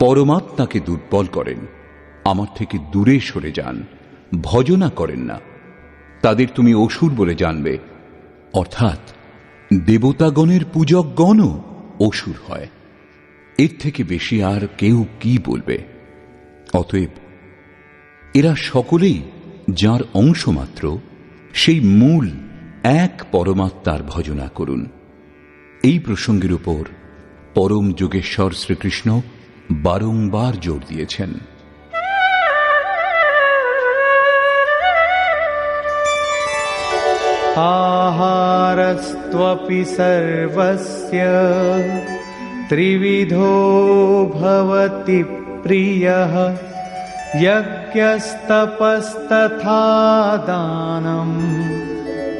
পরমাত্মাকে দুর্বল করেন, আমার থেকে দূরে সরে যান, ভজনা করেন না। তাদের তুমি অসুর বলে জানবে। অর্থাৎ দেবতাগণের পূজকগণও অসুর হয়। এর থেকে বেশি আর কেউ কি বলবে? অতএব এরা সকলেই যার অংশমাত্র, সেই মূল এক পরমাত্মার ভজনা করুন। এই প্রসঙ্গের উপর পরম যোগেশ্বর শ্রীকৃষ্ণ বারংবার জোর দিয়েছেন आहारस्त्वपि सर्वस्य त्रिविधो भवति प्रियः यज्ञस्तपस्तथा दानम्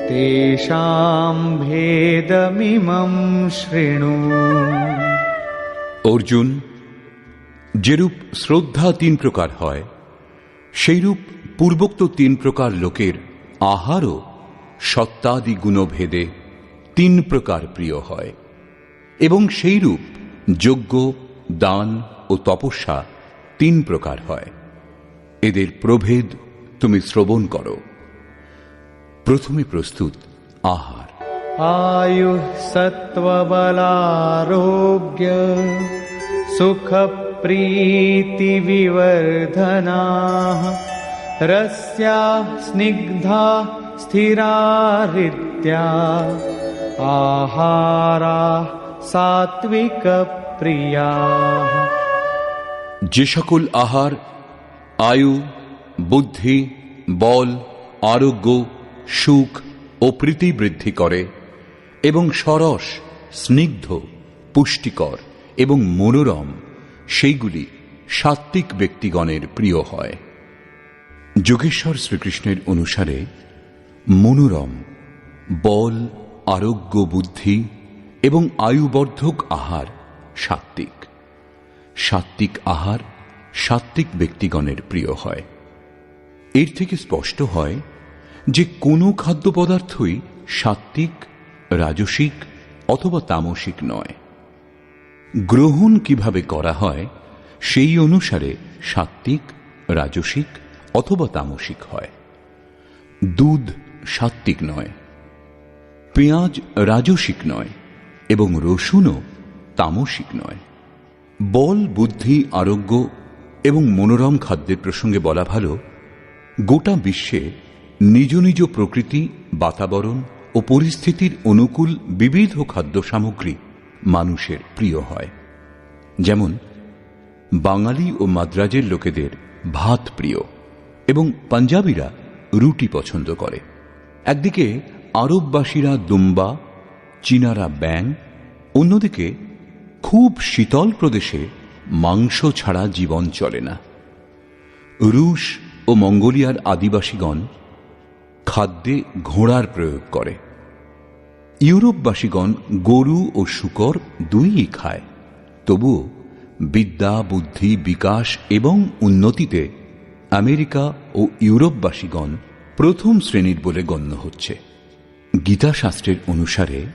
तेषां भेदमिमं शृणु অর্জুন যেরূপ শ্রদ্ধা তিন প্রকার হয়, সেইরূপ পূর্বোক্ত তিন প্রকার লোকের আহারও সত্তাদি গুণভেদে তিন প্রকার প্রিয় হয়, এবং সেইরূপ যজ্ঞ, দান ও তপস্যা তিন প্রকার হয়। এদের প্রভেদ তুমি শ্রবণ করো। প্রথমে প্রস্তুত, আহার। আয়ু সত্ত্ববলারোগ্য সুখ सुखप्रीतिविवर्धनाः रस्याः स्निग्धा स्थिरा हृद्या आहाराः सात्विकप्रियाः যে সকল আহার আয়ু বুদ্ধি বল আরোগ্য সুখ ও প্রীতি বৃদ্ধি করে এবং সরস স্নিগ্ধ পুষ্টিকর এবং মনোরম সেইগুলি সাত্ত্বিক ব্যক্তিগণের প্রিয় হয়। যোগেশ্বর শ্রীকৃষ্ণের অনুসারে মনোরম, বল, আরোগ্য বুদ্ধি এবং আয়ুবর্ধক আহার সাত্ত্বিক। সাত্ত্বিক আহার সাত্ত্বিক ব্যক্তিগণের প্রিয় হয়। এর থেকে স্পষ্ট হয় যে কোনো খাদ্য পদার্থই সাত্ত্বিক, রাজসিক অথবা তামসিক নয়। গ্রহণ কীভাবে করা হয়, সেই অনুসারে সাত্ত্বিক, রাজসিক অথবা তামসিক হয়। দুধ সাত্ত্বিক নয়, পেঁয়াজ রাজসিক নয় এবং রসুনও তামসিক নয়। বল, বুদ্ধি, আরোগ্য এবং মনোরম খাদ্যের প্রসঙ্গে বলা ভালো, গোটা বিশ্বে নিজ নিজ প্রকৃতি, বাতাবরণ ও পরিস্থিতির অনুকূল বিবিধ খাদ্য সামগ্রী মানুষের প্রিয় হয়। যেমন, বাঙালি ও মাদ্রাজের লোকেদের ভাত প্রিয় এবং পাঞ্জাবিরা রুটি পছন্দ করে। একদিকে আরববাসীরা দুম্বা, চীনারা ব্যাং অন্যদিকে খুব শীতল প্রদেশে মাংস ছাড়া জীবন চলে না। রুশ ও মঙ্গোলিয়ার আদিবাসীগণ খাদ্যে ঘোড়ার প্রয়োগ করে। ইউরোপবাসীগণ গরু ও শুকর দুইই খায়। তবুও বিদ্যা, বুদ্ধি, বিকাশ এবং উন্নতিতে আমেরিকা ও ইউরোপবাসীগণ প্রথম শ্রেণির বলে গণ্য হচ্ছে। গীতাশাস্ত্রের অনুসারে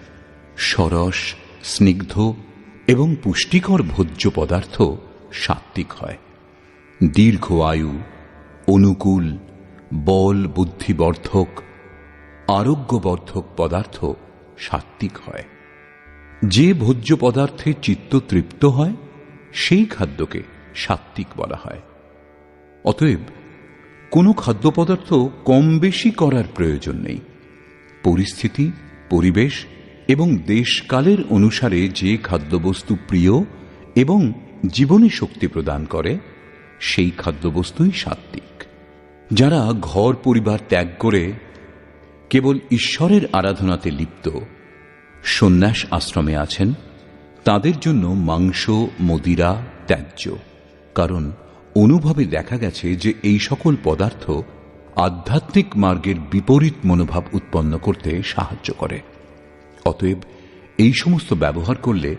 সরস, স্নিগ্ধ এবং পুষ্টিকর ভোজ্য পদার্থ সাত্ত্বিক হয়। দীর্ঘ আয়ু, অনুকূল বল বুদ্ধিবর্ধক আরোগ্যবর্ধক পদার্থ সাত্ত্বিক হয়। যে ভোজ্য পদার্থে চিত্ত তৃপ্ত হয়, সেই খাদ্যকে সাত্ত্বিক বলা হয়। অতএব, কোনো খাদ্য পদার্থ কম বেশি করার প্রয়োজন নেই। পরিস্থিতি, পরিবেশ এবং দেশকালের অনুসারে যে খাদ্যবস্তু প্রিয় এবং জীবনী শক্তি প্রদান করে, সেই খাদ্যবস্তুই সাত্ত্বিক যারা ঘর পরিবার ত্যাগ করে কেবল ঈশ্বরের আরাধনাতে লিপ্ত। সন্ন্যাস আশ্রমে আছেন। তাদের জন্য মাংস, মদিরা, ত্যায্য। কারণ অনুভবে দেখা গেছে যে এই সকল পদার্থ আধ্যাত্মিক মার্গের বিপরীত মনোভাব উৎপন্ন করতে সাহায্য করে। অতএব এই সমস্ত ব্যবহার করলে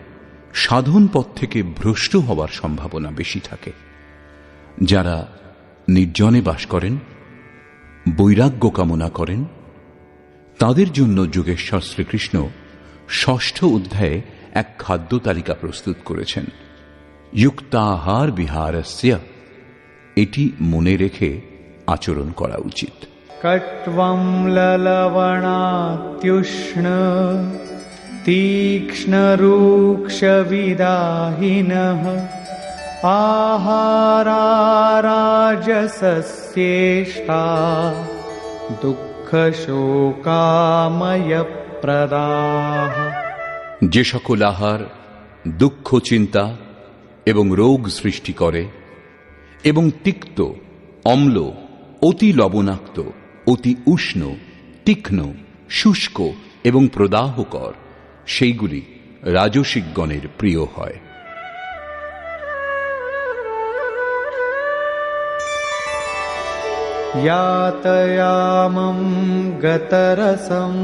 সাধন পথ থেকে ভ্রষ্ট হওয়ার সম্ভাবনা বেশি থাকে। যারা নির্জনে বাস করেন, বৈরাগ্য কামনা করেন তাদের জন্য যোগেশ্বর শ্রীকৃষ্ণ ষষ্ঠ অধ্যায়ে এক খাদ্য তালিকা প্রস্তুত করেছেন। যুক্তাহার বিহার এটি মনে রেখে আচরণ করা উচিত। কট্বম ললবণাত্যুষ্ণ আহারা আহারারাজস্যেষ্টা দুঃখ প্রদাহ যে সকল আহার দুঃখ, চিন্তা এবং রোগ সৃষ্টি করে এবং তিক্ত, অম্ল, অতি লবণাক্ত, অতি উষ্ণ, তীক্ষ্ণ, শুষ্ক এবং প্রদাহকর, সেইগুলি রাজসিকগণের প্রিয় হয়। यातयामं गतरसं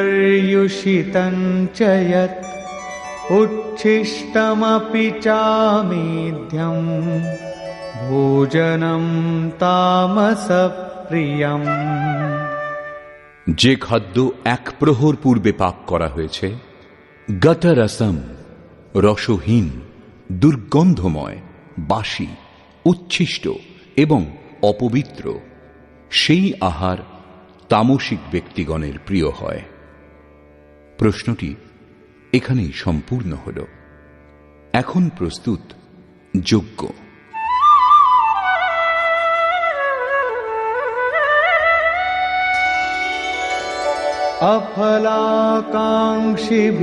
पूतिपर्युषितं च यत् उच्छिष्टमपि चामेध्यं भोजनं तामसप्रियम् যে খাদ্য এক প্রহর পূর্বে পাক করা হয়েছে গতরসম রসহীন দুর্গন্ধময় বাসি উচ্ছিষ্ট এবং অপবিত্র সেই আহার তামসিক ব্যক্তিগণের প্রিয় হয় প্রশ্নটি এখানেই সম্পূর্ণ হল এখন প্রস্তুত যোগ্য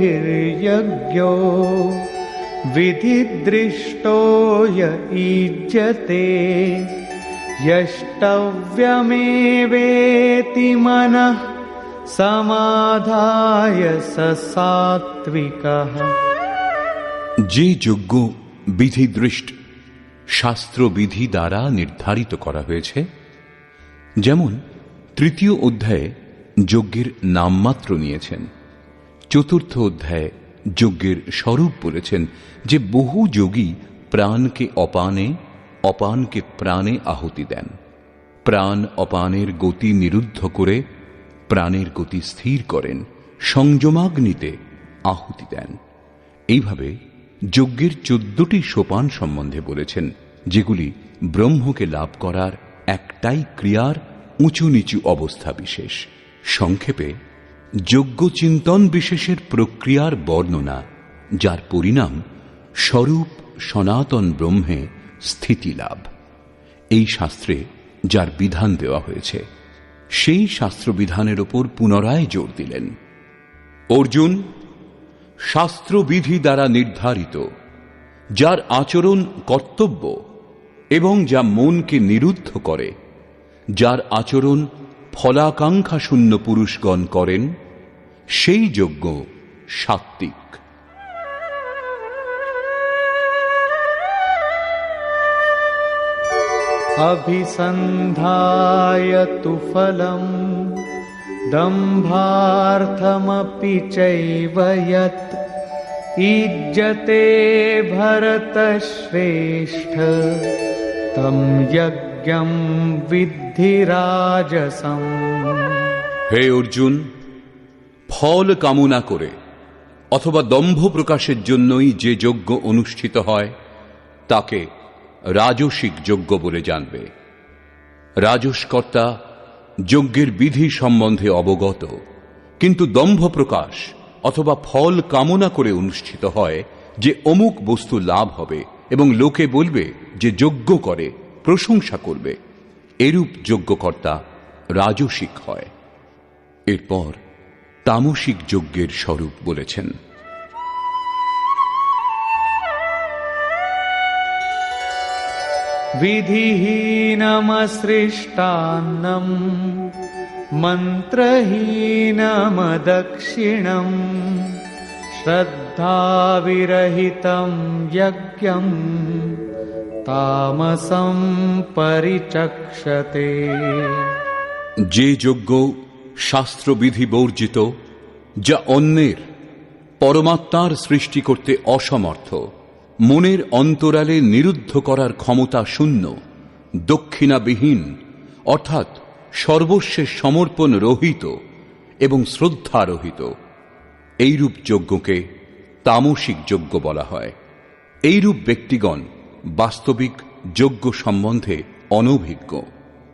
अफलाकाङ्क्षिभिर्यज्ञो विधिदृष्टो य ईज्यते यष्टव्यमेवेति मनः समाधाय स सात्विकः যে যজ্ঞ বিধিদৃষ্ট শাস্ত্রবিধি দ্বারা নির্ধারিত করা হয়েছে যেমন তৃতীয় অধ্যায়ে যজ্ঞের নামমাত্র নিয়েছেন চতুর্থ অধ্যায়ে যজ্ঞের স্বরূপ বলেছেন যে বহু যোগী প্রাণকে অপানে অপানকে প্রাণে আহুতি দেন। প্রাণ অপানের গতি নিরুদ্ধ করে, প্রাণের গতি স্থির করেন, সংযমাগ্নিতে আহুতি দেন। এইভাবে যজ্ঞের চোদ্দটি সোপান সম্বন্ধে বলেছেন, যেগুলি ব্রহ্মকে লাভ করার একটাই ক্রিয়ার উঁচু নিচু অবস্থা বিশেষ। সংক্ষেপে, যজ্ঞ চিন্তন বিশেষের প্রক্রিয়ার বর্ণনা, যার পরিণাম স্বরূপ সনাতন ব্রহ্মে স্থিতি লাভ। এই শাস্ত্রে যার বিধান দেওয়া হয়েছে, সেই শাস্ত্রবিধানের ওপর পুনরায় জোর দিলেন। অর্জুন, শাস্ত্রবিধি দ্বারা নির্ধারিত, যার আচরণ কর্তব্য এবং যা মনকে নিরুদ্ধ করে, যার আচরণ ফলাকাঙ্ক্ষা শূন্য পুরুষগণ করেন, সেই যজ্ঞ সাত্ত্বিক। अभिसन्धाय तु फलम् दम्भार्थमपि चैव यत् ईज्यते भरतश्रेष्ठ तं यज्ञं विद्धि राजसम् হে অর্জুন ফল কামনা করে অথবা দম্ভ প্রকাশের জন্যই যে যজ্ঞ অনুষ্ঠিত হয় তাকে রাজসিক যজ্ঞ বলে জানবে। রাজসকর্তা যজ্ঞের বিধি সম্বন্ধে অবগত, কিন্তু দম্ভ প্রকাশ অথবা ফল কামনা করে অনুষ্ঠিত হয় যে অমুক বস্তু লাভ হবে এবং লোকে বলবে যে যজ্ঞ করে, প্রশংসা করবে। এরূপ যজ্ঞকর্তা রাজসিক হয়। এরপর তামসিক যজ্ঞের স্বরূপ বলেছেন। विधिहीनमसृष्टान्नम् मन्त्रहीनमदक्षिणम् श्रद्धाविरहितं यज्ञम् तामसं परिचक्षते যে যজ্ঞ শাস্ত্রবিধি বর্জিত যা অন্যের পরমাত্মার সৃষ্টি করতে অসমর্থ মনের অন্তরালে নিরুদ্ধ করার ক্ষমতা শূন্য, দক্ষিণাবিহীন, অর্থাৎ সর্বস্বের সমর্পণ রহিত এবং শ্রদ্ধা শ্রদ্ধারহিত। এইরূপ যজ্ঞকে তামসিক যজ্ঞ বলা হয়। এইরূপ ব্যক্তিগণ বাস্তবিক যজ্ঞ সম্বন্ধে অনভিজ্ঞ।